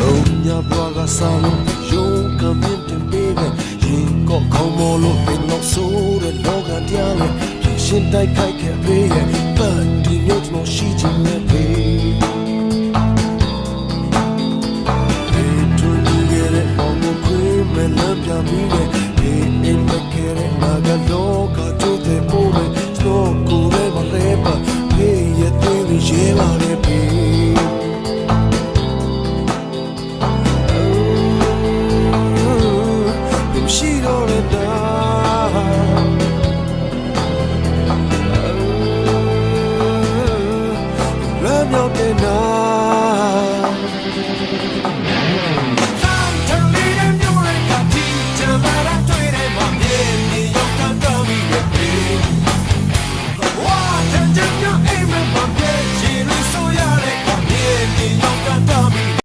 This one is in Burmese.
လုံးညဘွားကစားလို့ယုံကမြင့်တင်ပေးတယ်ရင်ကောက်ခေါင်းမောလို့ပင်တော့ဆိုးတဲ့လောကတရားလေပြင်ရှင်တိုက်ခိုက်ခဲ့ပေးရဲ့ပတ်ဒီမျိုးကျွန်တော်ရှိချင်တဲ့ပေးထွန်းလူရဲ့ဘောင်ကိုခွေးမဲ့လမ်းပြမိနဲ့ဒီအိမ်မခဲတဲ့ငါကလောကကျိုးတဲ့ပိုးနဲ့စတော့ကိုယ်လည်းမလဲပါဖေးရဲ့တွေ့ပြီးရဲပါလေဖေး